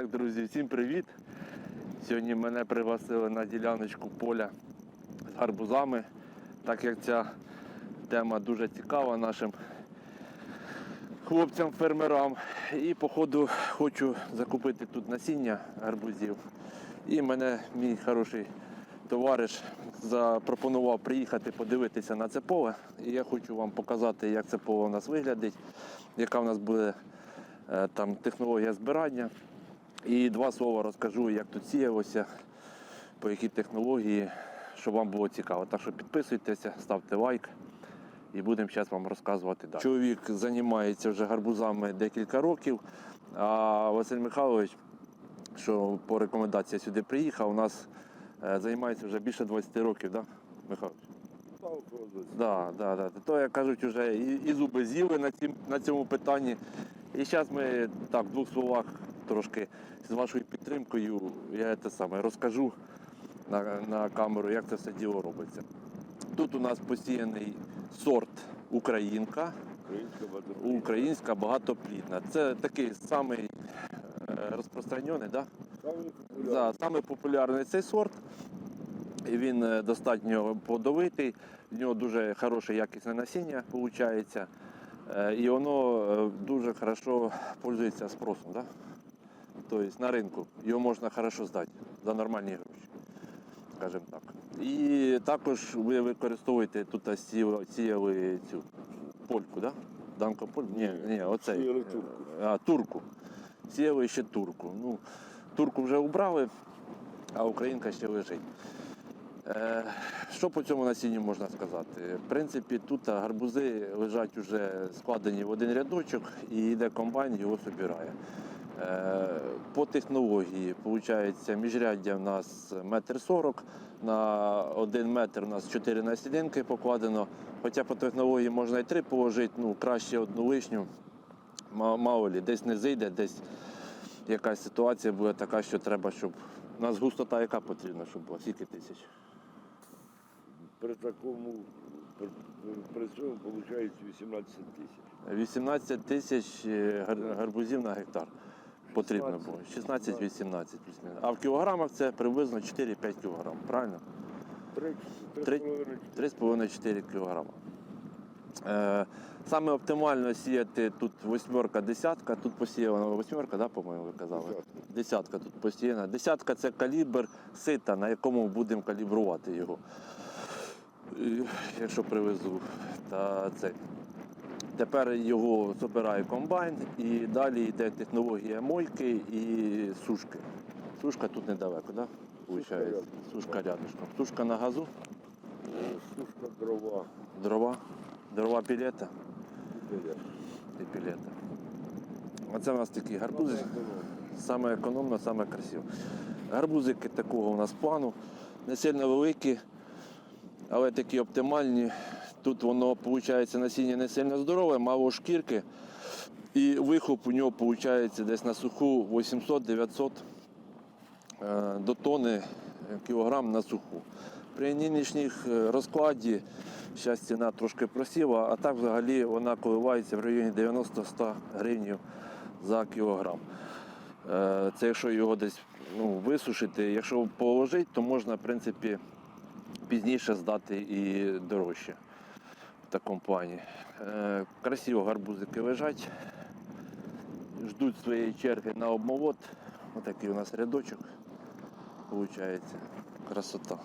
Так, друзі, всім привіт. Сьогодні мене пригласили на діляночку поля з гарбузами, так як ця тема дуже цікава нашим хлопцям-фермерам. І походу хочу закупити тут насіння гарбузів. І мене мій хороший товариш запропонував приїхати подивитися на це поле. І я хочу вам показати, як це поле у нас виглядить, яка в нас буде е, там технологія збирання. І два слова розкажу, як тут сіялося, по якій технології, щоб вам було цікаво. Так що підписуйтеся, ставте лайк і будемо зараз вам розказувати далі. Чоловік займається вже гарбузами декілька років, а Василь Михайлович, що по рекомендації сюди приїхав, у нас е, займається вже більше 20 років, так, да, Михайлович? Да, да, да. То, як кажуть, вже і, і зуби з'їли на, на цьому питанні. І зараз ми так, в двох словах трошки з вашою підтримкою я це саме розкажу на, на камеру, як це все діло робиться. Тут у нас посіяний сорт Українка, Українська багатоплідна. Це такий самий е, розпространений, да? Да, саме популярний цей сорт. І Він е, достатньо плодовитий, в нього дуже хороше якісне насіння виходить. І воно е, дуже хорошо пользується спросом. Да? Тобто на ринку його можна хорошо здати за нормальні гроші, скажімо так. І також ви використовуєте тут сіяли, сіяли цю польку, да? Данко польку? Ні, ні, оцей. Сіяли турку. А, турку. Сіяли ще турку. Ну, турку вже убрали, а українка ще лежить. Е, що по цьому насінню можна сказати? В принципі, тут гарбузи лежать вже складені в один рядочок і йде комбайн, його собирає. Е, по технології, виходить, міжряддя в нас метр сорок, на один метр у нас чотири насідинки покладено. Хоча по технології можна і три положити, ну краще одну лишню. Ма- Мало лі, десь не зайде, десь якась ситуація буде така, що треба, щоб у нас густота яка потрібна, щоб була, скільки тисяч. При такому, при, при цьому виходить 18 тисяч. 18 тисяч е, гарбузів на гектар потрібно було. 16-18. А в кілограмах це приблизно 4-5 кілограм, правильно? Три, три, Три- з половиною, 3,5-4 кілограма. Е, саме оптимально сіяти тут восьмерка, десятка, тут посіяна восьмерка, да, по-моєму, ви казали? Десятка. Десятка тут посіяна. Десятка це калібр сита, на якому будемо калібрувати його. Е, Якщо привезу. Та це. Тепер його збирає комбайн і далі йде технологія мойки і сушки. Сушка тут недалеко, так? Сушка? Сушка рядом. Сушка на газу. е, Сушка дрова. Дрова, дрова пілета і пілета. Оце у нас такі гарбузи. Саме економно, саме красиво. Гарбузики такого у нас плану. Не сильно великі, але такі оптимальні. Тут воно виходить насіння не сильно здорове, мало шкірки. І вихоп у нього виходить десь на суху 800-900 е, до тони кілограм на суху. При нинішніх е, розкладі зараз ціна трошки просіла, а так взагалі вона коливається в районі 90-100 гривень за кілограм. Е, Це якщо його десь ну, висушити, якщо положити, то можна в принципі пізніше здати і дорожче в такому. Е, Красиво гарбузики лежать, ждуть своєї черги на обмолот. Отакий у нас рядочок виходить. Красота.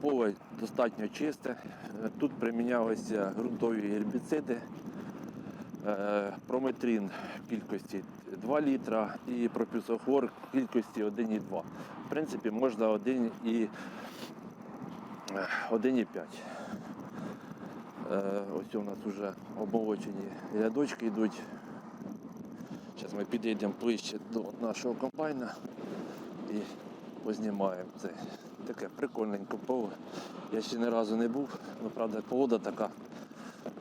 Поле достатньо чисте. Е, Тут примінялися ґрунтові гербіциди. Е, Прометрин в кількості 2 літра і пропісохлор в кількості 1,2. В принципі, можна 1 і 1,5. Е, Ось у нас вже обмолочені рядочки йдуть. Зараз ми підійдемо ближче до нашого комбайна і познімаємо це. Таке прикольненьке поле. Я ще ні разу не був, ну правда погода така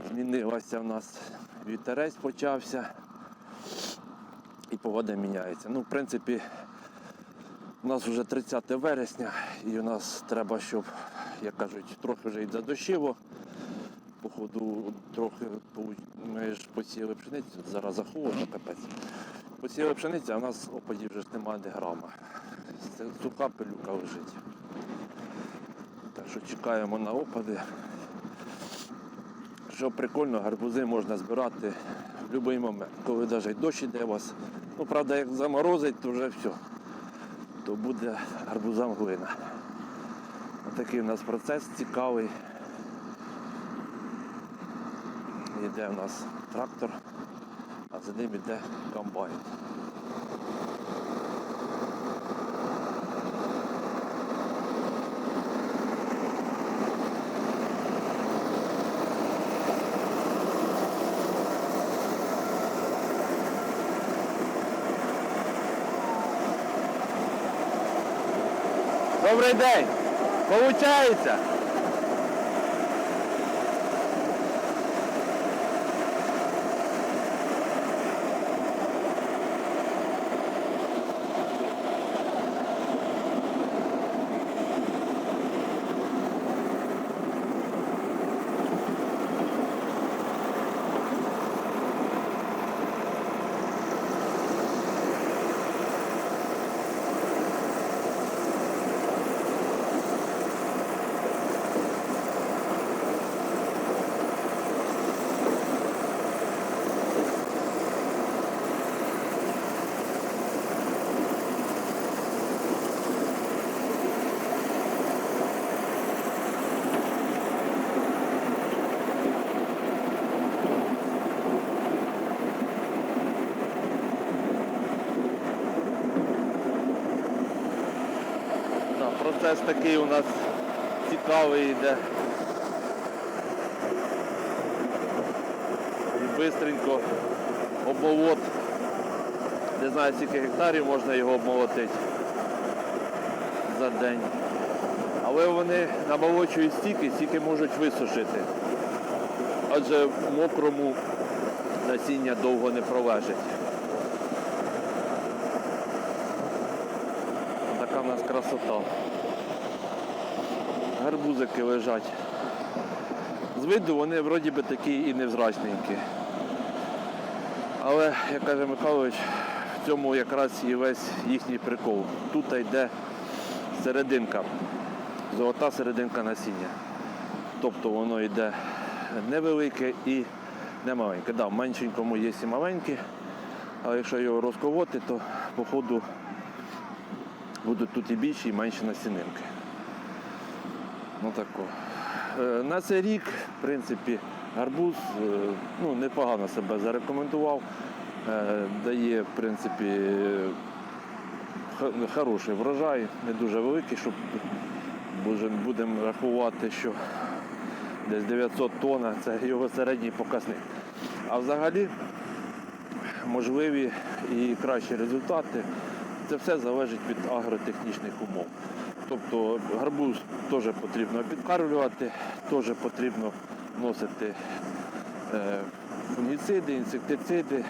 змінилася в нас. Вітерець почався і погода міняється. Ну, в принципі, у нас вже 30 вересня і у нас треба, щоб, як кажуть, трохи вже й задощило. Походу, трохи ми ж посіяли пшеницю, зараз захолодно капець. посіяли пшеницю, а в нас опадів вже немає де грама. Це пилюка лежить. Так що чекаємо на опади. Що прикольно, гарбузи можна збирати в будь-який момент, коли навіть дощ іде у вас. Ну, правда, як заморозить, то вже все. То буде гарбузам глина. Отакий у нас процес цікавий. Йде у нас трактор, а за ним йде комбайн. Добрий день! Получається? Да, процес такий у нас цікавий йде. І бистренько обмолот. Не знаю, скільки гектарів можна його обмолотити за день. Але вони намолочують стільки, стільки можуть висушити. Адже в мокрому насіння довго не пролежить. Така в нас красота. Гарбузики лежать. З виду вони вроді би такі і невзрачненькі. Але, як каже Михайлович, в цьому якраз і весь їхній прикол. Тут йде серединка, золота серединка насіння. Тобто воно йде невелике і не маленьке. Да, в меншенькому є і маленькі, але якщо його розковоти, то по ходу будуть тут і більші, і менші насінинки. Ну тако. Е, На цей рік, в принципі, гарбуз е, ну, непогано себе зарекомендував. Е, Дає, в принципі, хороший врожай, не дуже великий, щоб будемо рахувати, що десь 900 тонн це його середній показник. А взагалі можливі і кращі результати. Це все залежить від агротехнічних умов. Тобто гарбуз теж потрібно підкармлювати, теж потрібно вносити е, фунгіциди, інсектициди.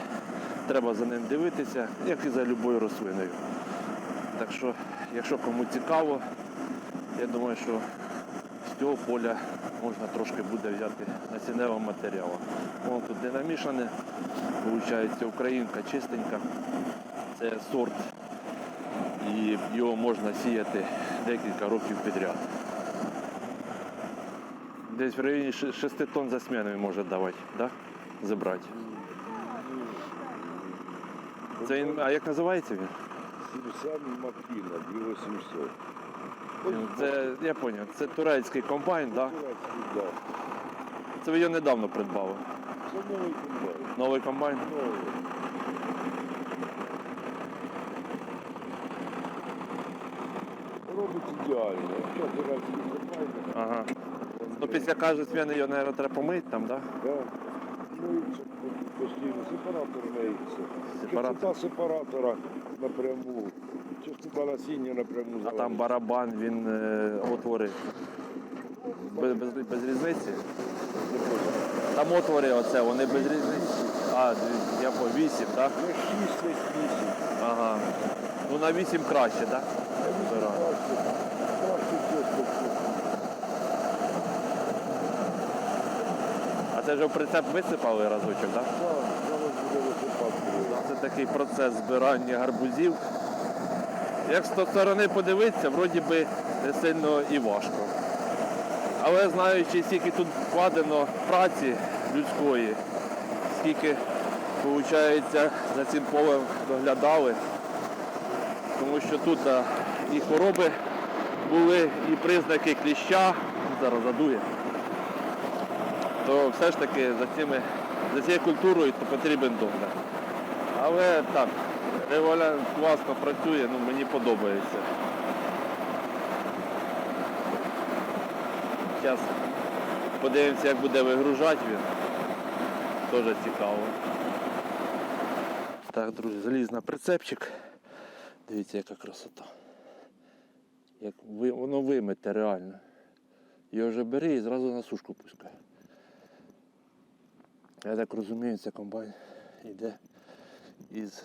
Треба за ним дивитися, як і за любою рослиною. Так що, якщо кому цікаво, я думаю, що з цього поля можна трошки буде взяти насінневого матеріалу. Воно тут не намішане, виходить українка чистенька. Це сорт і його можна сіяти декілька років підряд. Десь в районі 6 тонн за сміною може давати, да? забрати. Це він, а як називається він? Сімсян Макіна, 2800. Він- Це, я зрозумів, це турецький комбайн, да? Турецький, да. Це ви його недавно придбали. Це новий комбайн. Новий комбайн. Новий. Робить ідеально. Що турецький комбайн? Ага. Ну після кожної зміни його, мабуть, треба помити там, да? Да. Миється постійно, сепаратор миється. Сепаратор. Частота сепаратора напряму. Частота насіння напряму А там барабан, він е, отвори. Без, без, без різниці. Там отвори оце, вони без різниці. А, я по 8, так? Не 6, не 8. Ага. Ну на 8 краще, так? Збираю. Краще чисто. А це вже в прицеп висипали разочок, так? Це такий процес збирання гарбузів. Як з тої сторони подивитися, вроді би не сильно і важко. Але знаючи, скільки тут вкладено праці людської, скільки, виходить, за цим полем доглядали, тому що тут і хвороби були, і признаки кліща, зараз задує, то все ж таки за, цими, за цією культурою потрібен догляд. Але так, револя класно працює, ну мені подобається. Зараз подивимося, як буде вигружати він. Теж цікаво. Так, друзі, заліз на прицепчик. Дивіться, яка красота. Як ви, воно вимите реально. Його вже бери і зразу на сушку пускай. Я так розумію, це комбайн йде із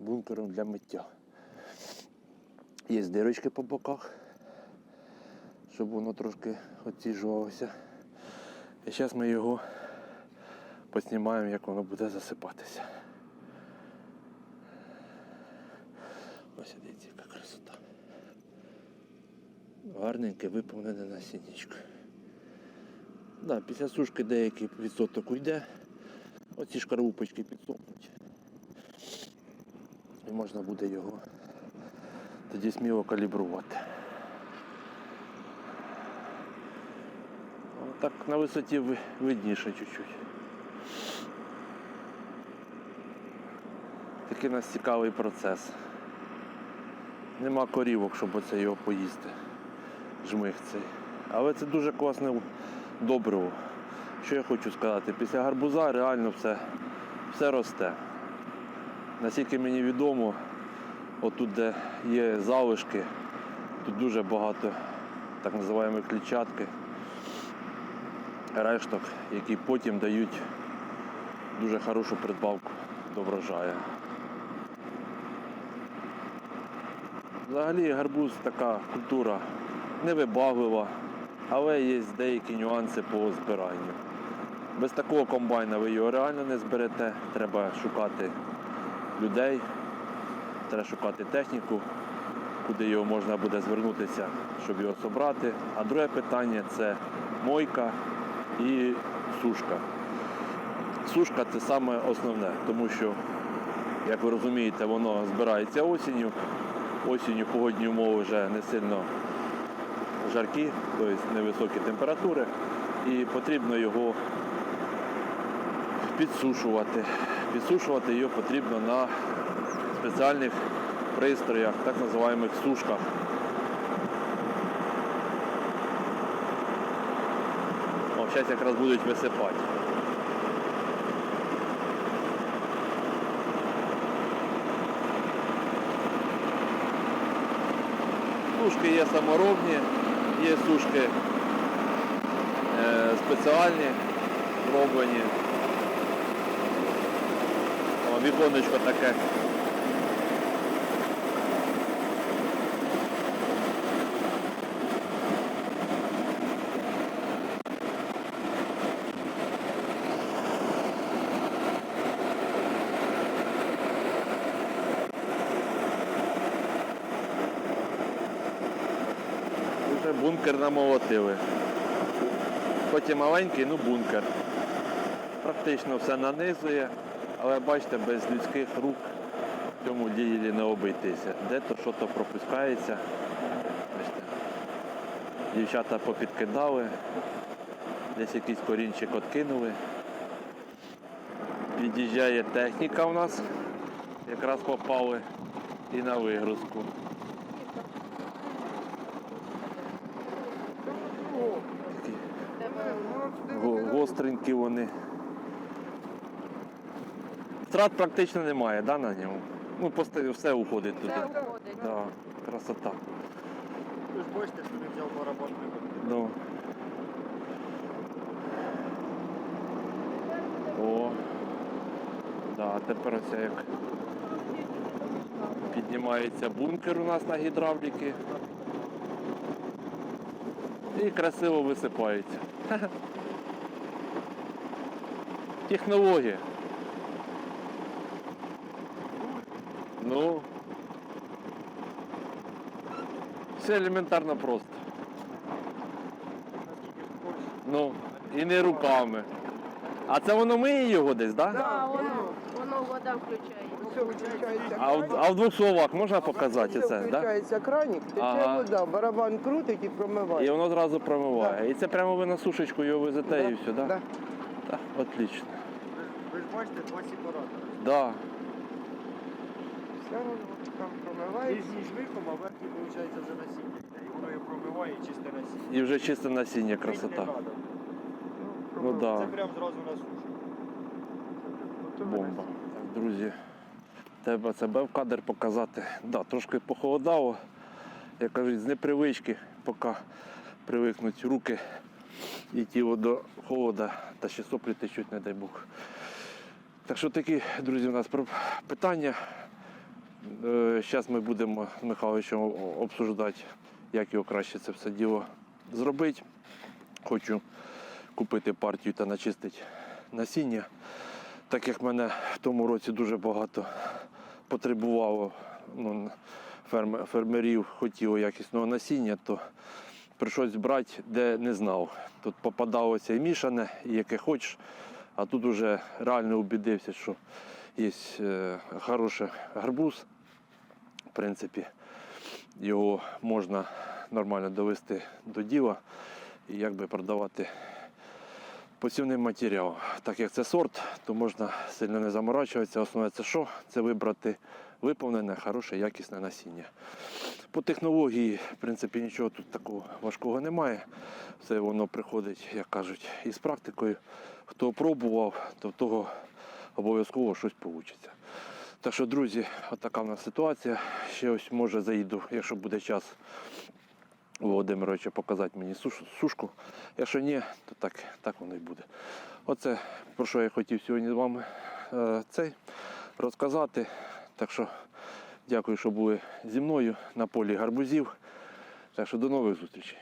бункером для миття. Є дирочки по боках, щоб воно трошки оціжувалося. І зараз ми його поснімаємо, як воно буде засипатися. Ось дивіться, яка красота. Гарненьке виповнене насіннячко. Да, після сушки деякий відсоток уйде. Оці шкарупочки підсохнуть. І можна буде його тоді сміло калібрувати. Так на висоті видніше чуть-чуть. Такий у нас цікавий процес. Нема корівок, щоб оце його поїсти. Жмих цей. Але це дуже класне добриво. Що я хочу сказати, після гарбуза реально все, все росте. Наскільки мені відомо, отут, де є залишки, тут дуже багато так називаємо клітчатки, решток, які потім дають дуже хорошу придбавку до врожаю. Взагалі гарбуз така культура невибаглива, але є деякі нюанси по збиранню. Без такого комбайна ви його реально не зберете. Треба шукати людей, треба шукати техніку, куди його можна буде звернутися, щоб його зібрати. А друге питання це мойка і сушка. Сушка це саме основне, тому що, як ви розумієте, воно збирається осінню. Осінню погодні умови вже не сильно жаркі, тобто невисокі температури, і потрібно його підсушувати. Підсушувати його потрібно на спеціальних пристроях, так називаємих сушках. О, зараз якраз будуть висипати. Сушки є саморобні, є сушки е, спеціальні, зроблені. Віконечко таке. Бункер намолотили. Хоч і маленький, ну бункер. Практично все нанизує, але бачите, без людських рук в цьому ділі не обійтися. Де-то що то пропускається. Бачите. Дівчата попідкидали, десь якийсь корінчик откинули. Під'їжджає техніка у нас, якраз попали і на вигрузку. Гостренькі вони. Втрат практично немає, да, на ньому? Ну, просто все уходить туди. Все уходить. Да, красота. Ви ж бачите, що він взяв барабан Ну. О. Да, тепер ось як піднімається бункер у нас на гідравліки. І красиво висипається. Технологія. Ну. Все елементарно просто. Ну, і не руками. А це воно миє його десь, так? Да? Да, воно, воно вода включає. Все А, в, а в двох словах можна показати це, так? Да? включається краник, тече Ага. вода, барабан крутить і І промиває. воно одразу промиває. І це прямо ви на сушечку його везете і все, так? Да? Да. Так, отлично. Ви, ж бачите, два сепаратори. Да. Все воно там промивається. А виходить, вже насіння. І воно його промиває і чисте насіння. І вже чисте насіння, не красота. надо. Ну да. Це прям зразу на сушу. Бомба. Так, друзі, треба себе в кадр показати. Да, трошки похолодало. Як кажуть, з непривички, поки привикнуть руки і тіло до холода, та ще соплі течуть, не дай Бог. Так що такі, друзі, у нас питання. Зараз ми будемо з Михайловичем обсуждати, як його краще це все діло зробити. Хочу купити партію та начистити насіння. Так як мене в тому році дуже багато потребувало ну, ферм- фермерів, хотіло якісного насіння, то прийшлось брати, де не знав. Тут попадалося і мішане, і яке хочеш, а тут вже реально убідився, що є е, хороший гарбуз. В принципі, його можна нормально довести до діла і якби продавати посівним матеріалом. Так як це сорт, то можна сильно не заморачуватися. Основне це що? Це вибрати виповнене, хороше, якісне насіння. По технології, в принципі, нічого тут такого важкого немає. Все воно приходить, як кажуть, із практикою. Хто пробував, то в того обов'язково щось вийде. Так що, друзі, отака в нас ситуація. Ще ось може заїду, якщо буде час Володимировича показати мені сушку. Якщо ні, то так, так воно і буде. Оце про що я хотів сьогодні з вами е, цей розказати. Так що дякую, що були зі мною на полі гарбузів. Так що до нових зустрічей.